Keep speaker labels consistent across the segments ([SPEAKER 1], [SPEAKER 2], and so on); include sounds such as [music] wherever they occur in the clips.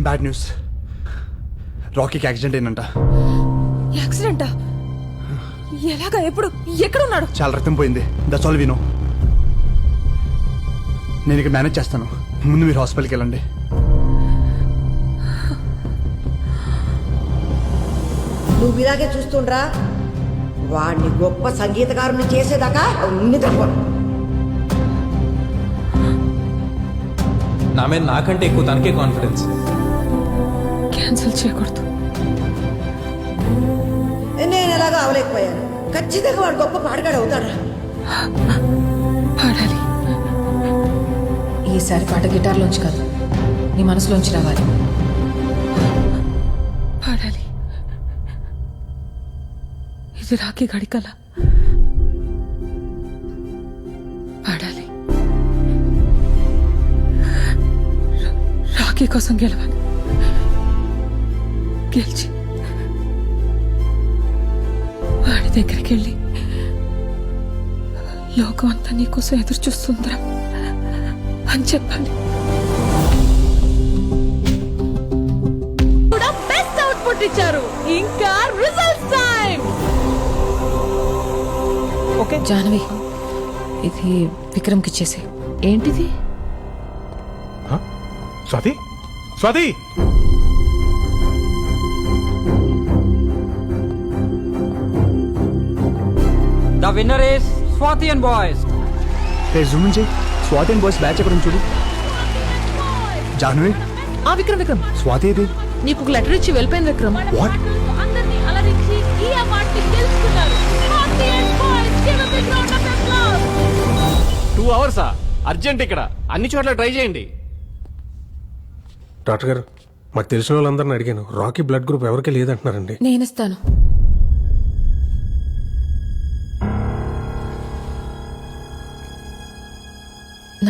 [SPEAKER 1] Bad news రాకీకి accident అయిందంట.
[SPEAKER 2] యాక్సిడెంటా ఎలాగా? ఎప్పుడు? ఎక్కడున్నాడు?
[SPEAKER 1] చాలా రక్తం పోయింది. దట్స్ ఆల్ వినో నేను ఇక్కడ మేనేజ్ చేస్తాను. ముందు మీరు హాస్పిటల్కి వెళ్ళండి.
[SPEAKER 3] నువ్వు ఇలాగే చూస్తుండ్రా? వాడిని గొప్ప సంగీతకారుని చేసేదాకా నిద్రపోను.
[SPEAKER 4] నా మీద నాకంటే ఎక్కువ తనకే కాన్ఫిడెన్స్
[SPEAKER 2] క్యాన్సిల్ చేయకూడదు.
[SPEAKER 3] నేను ఎలాగో అవలేకపోయాను. ఖచ్చితంగా వాడు గొప్ప పాడగాడు అవుతాడా
[SPEAKER 2] పాడాలి.
[SPEAKER 5] ఈసారి పాట గిటార్లోంచి కాదు నీ మనసులోంచి రావాలి.
[SPEAKER 2] పాడాలి. ఇది రాఖీ గడి కల. పాడాలి. రాఖీ కోసం గెలవాలి. గెలిచి వాడి దగ్గరికి వెళ్ళి లోకం అంతా నీకోసం ఎదురు చూస్తుందిరా అని చెప్పాలి.
[SPEAKER 6] కూడా బెస్ట్ అవుట్పుట్ ఇచ్చారు. ఇంకా రిజల్ట్స్ టైం
[SPEAKER 5] ఓకే ఇది విక్రమ్కి ఇచ్చేసే
[SPEAKER 6] ఏంటిది?
[SPEAKER 7] Swati? Swati?
[SPEAKER 8] The winner is Swati and Boys.
[SPEAKER 1] రే జూమ్ నుంచి స్వాతి అండ్ బాయ్స్ బ్యాచ్ ఎక్కడ ఉంది చూడు. జాహ్నవి?
[SPEAKER 6] ఆ విక్రమ్ విక్రమ్.
[SPEAKER 1] స్వాతి ఇది
[SPEAKER 6] నీకు ఒక లెటర్ ఇచ్చి వెళ్ళిపోయింది విక్రమ్.
[SPEAKER 1] వాట్
[SPEAKER 6] అందరినీ అలరించి ఈ అవార్డు గెలుచుకున్నారు. Swati and Boys, give a big round of applause.
[SPEAKER 4] Two అవర్సా urgent ఇక్కడ. అన్ని చోట్ల ట్రై చేయండి.
[SPEAKER 7] డాక్టర్ గారు మాకు తెలిసిన వాళ్ళందరిని అడిగాను. రాకీ బ్లడ్ గ్రూప్ ఎవరికి లేదంటున్నారండి.
[SPEAKER 5] నేనిస్తాను.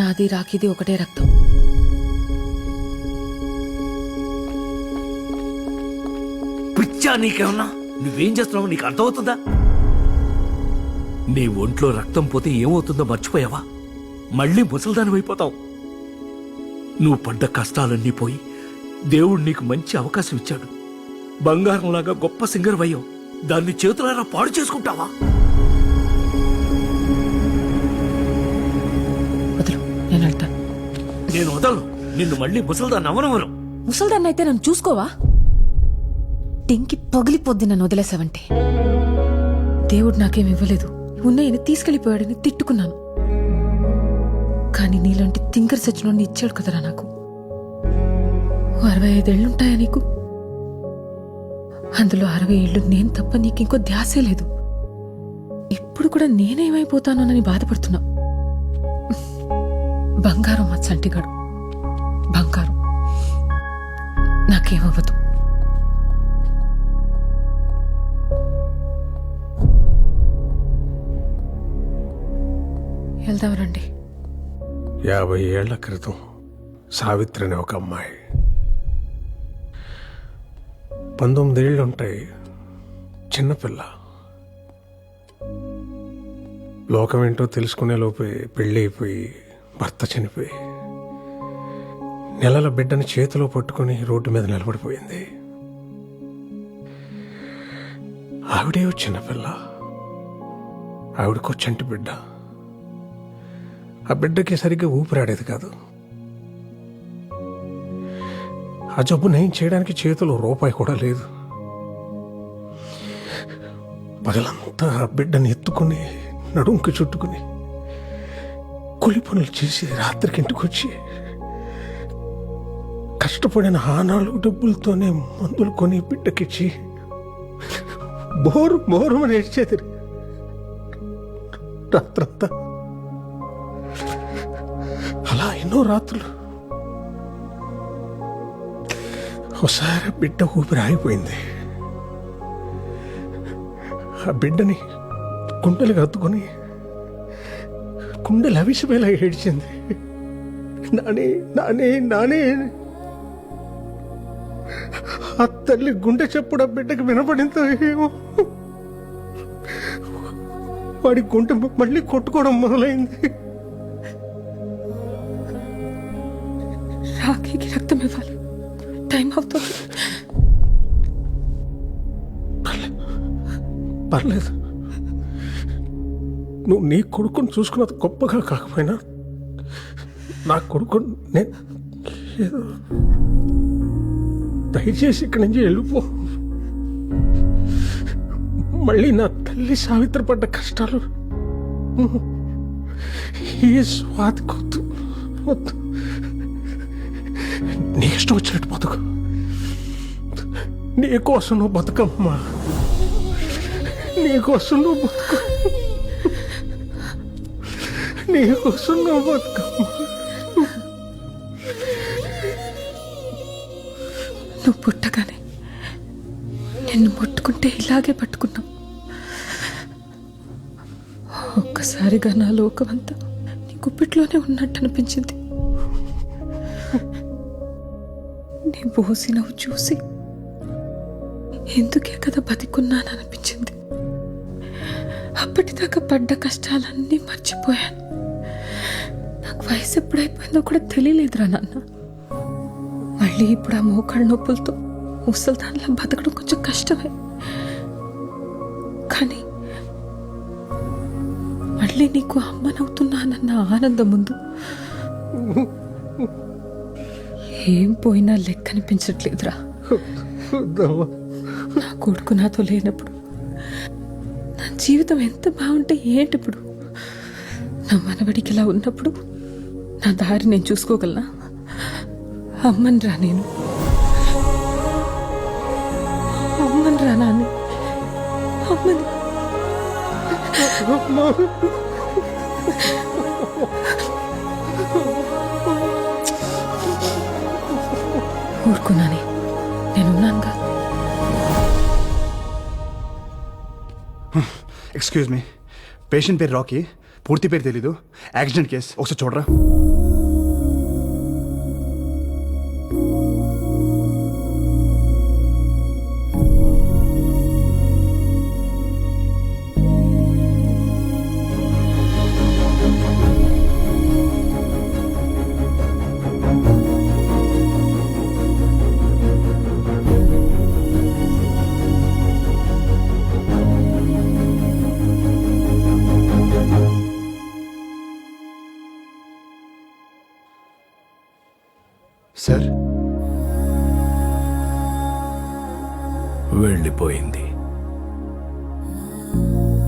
[SPEAKER 5] నాది రాఖీది ఒకటే రక్తం.
[SPEAKER 9] పిచ్చా నీకేమన్నా? నువ్వేం చేస్తున్నావు నీకు అర్థమవుతుందా? నీ ఒంట్లో రక్తం పోతే ఏమవుతుందో మర్చిపోయావా? మళ్ళీ ముసల్దాని నువ్వు పడ్డ కష్టాలన్నీ పోయి దేవుడు నీకు మంచి అవకాశం ఇచ్చాడు. బంగారంలాగా గొప్ప సింగర్ అయ్యావు దాన్ని చేతులారా పాడు చేసుకుంటావా?
[SPEAKER 5] వదులు నేను
[SPEAKER 9] వదలను. నిన్ను మళ్ళీ ముసల్దాన్ని అవనవరం
[SPEAKER 5] ముసల్దాన్ని అయితే నన్ను చూసుకోవా? టింకి పగిలిపోద్ది నన్ను వదిలేసావంటే. దేవుడు నాకేం ఇవ్వలేదు. ఉన్నాయని తీసుకెళ్ళిపోయాడని తిట్టుకున్నాను. కానీ నీలాంటి తింకర్ సచ్చినోడిని ఇచ్చాడు కదరా నాకు. అరవై ఐదేళ్ళుంటాయా నీకు? అందులో అరవై ఏళ్ళు నేను తప్ప నీకు ఇంకో ధ్యాసే లేదు. ఇప్పుడు కూడా నేనేమైపోతానోనని బాధపడుతున్నా. బంగారం మా చంటిగాడు. బంగారం. నాకేమవ్వదు. వెళ్దాం రండి.
[SPEAKER 7] యాభై ఏళ్ళ క్రితం సావిత్రి అనే ఒక అమ్మాయి. పంతొమ్మిదేళ్ళు ఉంటాయి చిన్నపిల్ల. లోకం ఏంటో తెలుసుకునే లోపే పెళ్ళి అయిపోయి భర్త చనిపోయి నెలల బిడ్డని చేతిలో పట్టుకొని రోడ్డు మీద నిలబడిపోయింది. ఆవిడే చిన్నపిల్ల. ఆవిడకో చంటి బిడ్డ. ఆ బిడ్డకి సరిగ్గా ఊపిరాడేది కాదు. ఆ జబ్బు నయం చేయడానికి చేతిలో రూపాయి కూడా లేదు. పగలంతా ఆ బిడ్డని ఎత్తుకుని నడుంకి చుట్టుకుని కూలి పనులు చేసి రాత్రికి ఇంటికి వచ్చి కష్టపడిన ఆనాలు డబ్బులతోనే మందులు కొని బిడ్డకిచ్చి బోరు బోరు అని ఏడ్చేది. రాత్రంతా. అలా ఎన్నో రాత్రులు. ఒకసారి బిడ్డ ఊపిరి ఆగిపోయింది. ఆ బిడ్డని కుంటలకు కత్తుకొని కుండలు అవిసిపోయేలా ఏడ్చింది. నానే నానే నానే. ఆ తల్లి గుండె చెప్పుడు ఆ బిడ్డకి వినపడిందో ఏమో. వాడి గుండె మళ్ళీ కొట్టుకోవడం మొదలైంది.
[SPEAKER 2] రాఖీకి రక్తం ఇవ్వాలి. టైం అవుతుంది.
[SPEAKER 7] పర్లేదు. నువ్వు నీ కొడుకుని చూసుకున్నది గొప్పగా కాకపోయినా నా కొడుకు నేను దయచేసి ఇక్కడి నుంచి వెళ్ళిపో. మళ్ళీ నా తల్లి సావిత్రి పడ్డ కష్టాలు ఈ స్వాతి కొద్దు. వద్దు. నీ ఇష్టం వచ్చినట్టు బతుకు. నీ కోసం నువ్వు బతుకమ్మా. నీ కోసం నువ్వు బతుకు. నీకోసం నా నువ్వు
[SPEAKER 2] నువ్వు పుట్టగానే నిన్ను ముట్టుకుంటే ఇలాగే పట్టుకున్నావు ఒక్కసారిగా నా లోకమంతా నీ గుప్పిట్లోనే ఉన్నట్టు అనిపించింది నీ బోసి నవ్వు చూసి ఎందుకే కదా బతికున్నాననిపించింది. అప్పటిదాకా పడ్డ కష్టాలన్నీ మర్చిపోయాను. వయసు ఎప్పుడైపోయిందో కూడా తెలియలేదురా నాన్న. మళ్ళీ ఇప్పుడు ఆ మోకాళ్ళ నొప్పులతో ముసల్దాన్లా బతకడం కొంచెం కష్టమే. కానీ మళ్ళీ నీకు అమ్మనవుతున్నానన్న ఆనందం ముందు ఏం పోయినా లెక్క అనిపించట్లేదురా.
[SPEAKER 7] వద్దమ్మా.
[SPEAKER 2] నా కొడుకు నాతో లేనప్పుడు నా జీవితం ఎంత బాగుంటే ఏంటి ఇప్పుడు? నా మనవడికి ఇలా ఉన్నప్పుడు నా దారి నేను చూసుకోగలనా? అమ్మని రా నేను. అమ్మని రా నాని. అమ్మని. ఊరుకున్నాని నేనున్నానుగా.
[SPEAKER 1] Excuse me. పేషెంట్ పేరు రాకీ. పూర్తి పేరు తెలీదు. Accident case. ఒకసారి చూడరా. సార్?
[SPEAKER 9] వెళ్ళిపోయింది.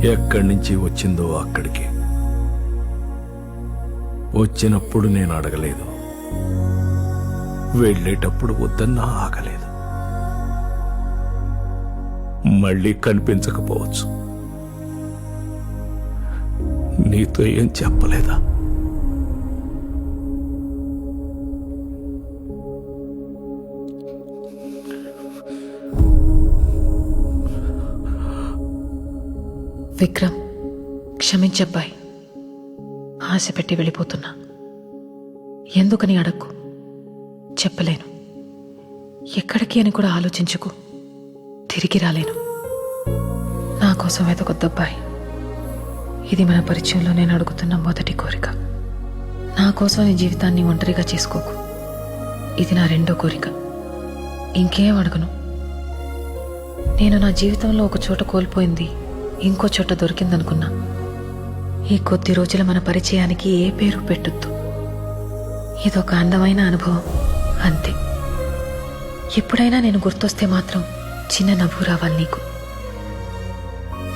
[SPEAKER 9] ఎక్కడి నుంచి వచ్చిందో అక్కడికి. వచ్చినప్పుడు నేను అడగలేదు. వెళ్ళేటప్పుడు వద్దన్నా ఆగలేదు. మళ్ళీ కనిపించకపోవచ్చు. నీతో ఏం చెప్పలేదా?
[SPEAKER 5] విక్రమ్ క్షమించబ్బాయి. ఆశ పెట్టి వెళ్ళిపోతున్నా. ఎందుకని అడక్కు? చెప్పలేను. ఎక్కడికి అని కూడా ఆలోచించుకు. తిరిగి రాలేను. నా కోసం వెతకొద్దబ్బాయి. ఇది మన పరిచయంలో నేను అడుగుతున్న మొదటి కోరిక. నా కోసం నీ జీవితాన్ని ఒంటరిగా చేసుకోకు. ఇది నా రెండో కోరిక. ఇంకేం అడగను? నేను నా జీవితంలో ఒక చోట కోల్పోయింది. ఇంకో చోట దొరికిందనుకున్నా. ఈ కొద్ది రోజుల మన పరిచయానికి ఏ పేరు పెట్టొద్దు. ఇదొక అందమైన అనుభవం అంతే. ఎప్పుడైనా నేను గుర్తొస్తే మాత్రం చిన్న నవ్వు రావాలి నీకు.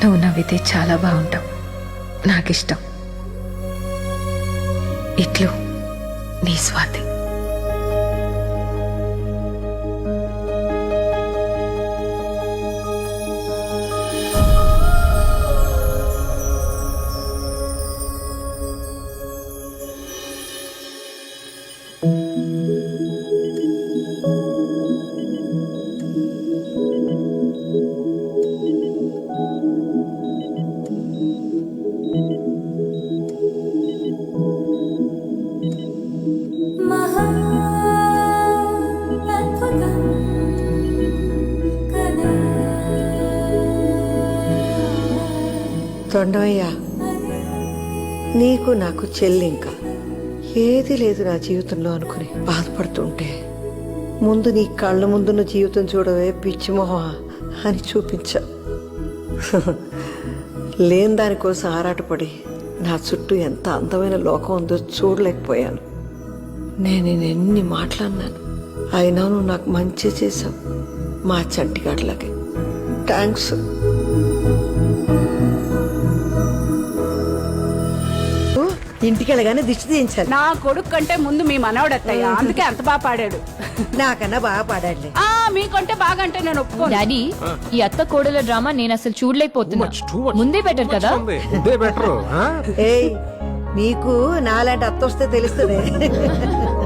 [SPEAKER 5] నువ్వు నవ్వితే చాలా బాగుంటావు. నాకిష్టం. ఇట్లు నీ స్వాతి.
[SPEAKER 3] తొండవయ్యా నీకు నాకు చెల్లి ఇంకా ఏది లేదు నా జీవితంలో అనుకుని బాధపడుతుంటే. ముందు నీ కళ్ళ ముందున్న జీవితం చూడవే పిచ్చిమోహ అని చూపించా. లేని దానికోసం ఆరాటపడి నా చుట్టూ ఎంత అందమైన లోకం ఉందో చూడలేకపోయాను. నేను నేను ఎన్ని మాట్లాడినాను అయినా నువ్వు నాకు మంచి చేసావు మా చంటిగాడిలాగే. థ్యాంక్స్ ఇంటికి వెళ్ళగానే దిష్టి తీయించాలి.
[SPEAKER 6] నా కొడుకు కంటే ముందు మీ మనవడత్తయ్య అందుకే అంత బాగా పాడాడు.
[SPEAKER 3] నాకన్నా బాగా పాడాడులే.
[SPEAKER 6] ఆ మీకంటే బాగా అంటే నేను ఒప్పుకోను.
[SPEAKER 10] డాడీ ఈ అత్త కోడల డ్రామా నేను అసలు చూడలేకపోతున్నా. ముందే బెటర్ కదా?
[SPEAKER 7] ఇదే బెటర్
[SPEAKER 3] ఏయ్ నీకు నాలాంటి అత్త వస్తే తెలుస్తుంది. [laughs]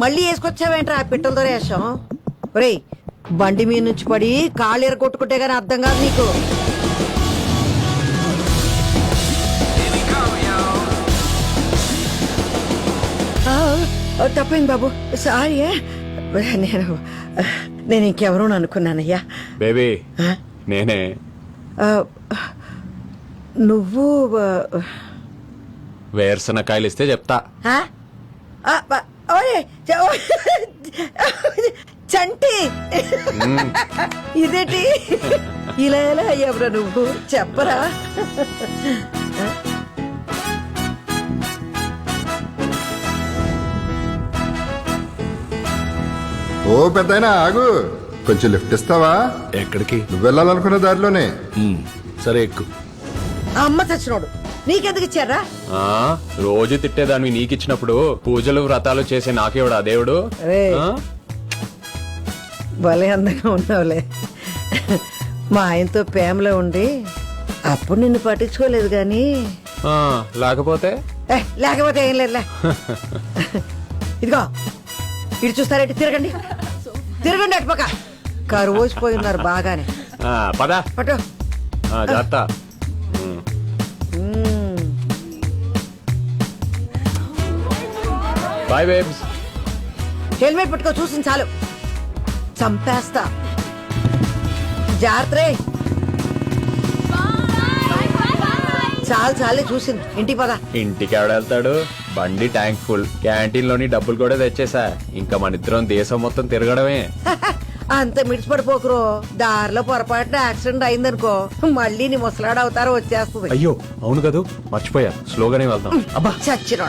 [SPEAKER 3] మళ్ళీ వేసుకొచ్చావేంట్రా? ఆ పిట్టల దొరేషం ఒరేయ్ బండి మీద నుంచి పడి కాళ్ళు కొట్టుకుంటే గానీ అర్థం కాదు నీకు. తప్పైంది బాబు. సారీ. నేను నేను ఇంకెవరూ అనుకున్నానయ్యా.
[SPEAKER 4] బేబీ? నేనే.
[SPEAKER 3] నువ్వు
[SPEAKER 4] వేరుశనకాయలు ఇస్తే చెప్తా.
[SPEAKER 3] చంటి. ఇదేంటి? ఇలా ఎలా అయ్యావురా నువ్వు. చెప్పరా?
[SPEAKER 11] ఓ పెద్దయినా ఆగు. కొంచెం లిఫ్ట్ ఇస్తావా?
[SPEAKER 9] ఎక్కడికి?
[SPEAKER 11] నువ్వు వెళ్ళాలనుకున్న దారిలోనే.
[SPEAKER 9] సరే ఎక్కు.
[SPEAKER 3] ఆ అమ్మ చచ్చినోడు. నీకెందుకు ఇచ్చారా?
[SPEAKER 4] ఆ రోజు తిట్టేదాన్ని నీకిచ్చినప్పుడు పూజలు వ్రతాలు చేసే నాకేవాడా దేవుడు?
[SPEAKER 3] ఏయ్.
[SPEAKER 4] ఆ?
[SPEAKER 3] భలే అందంగా ఉన్నావులే. మా ఆయనతో ప్రేమలో ఉండి అప్పుడు నిన్ను పట్టించుకోలేదు కానీ.
[SPEAKER 4] ఆ, లేకపోతే?
[SPEAKER 3] ఏ, లేకపోతే ఏం లేదులే. ఇదిగో ఇటు చూస్తారేంటి తిరగండి. తిరగండి అటు పక్క కరువు పోయి ఉన్నారు బాగానే.
[SPEAKER 4] ఆ, పద.
[SPEAKER 3] పట్టు.
[SPEAKER 4] ఆ, జాగ్రత్త. బాయ్ బేబ్స్
[SPEAKER 3] హెల్మెట్ పట్టుకో చూసింది చాలు. చంపేస్తా. జాగ్రత్త చాలు చాలే చూసింది. ఇంటికి పద.
[SPEAKER 4] ఇంటికి ఎవడ వెళ్తాడు? బండి ట్యాంక్ ఫుల్. క్యాంటీన్లోని డబ్బులు కూడా తెచ్చేసా. ఇంకా మన ఇద్దరం దేశం మొత్తం తిరగడమే. [laughs]
[SPEAKER 3] అంత మిడిచిపడిపోకురో. దారిలో పొరపాటున యాక్సిడెంట్ అయిందనుకో మళ్ళీ నీ ముసలాడు అవుతారో వచ్చేస్తుంది.
[SPEAKER 4] అయ్యో అవును కదూ. మర్చిపోయా. స్లోగానే వెళ్దాం.
[SPEAKER 3] చచ్చినోడ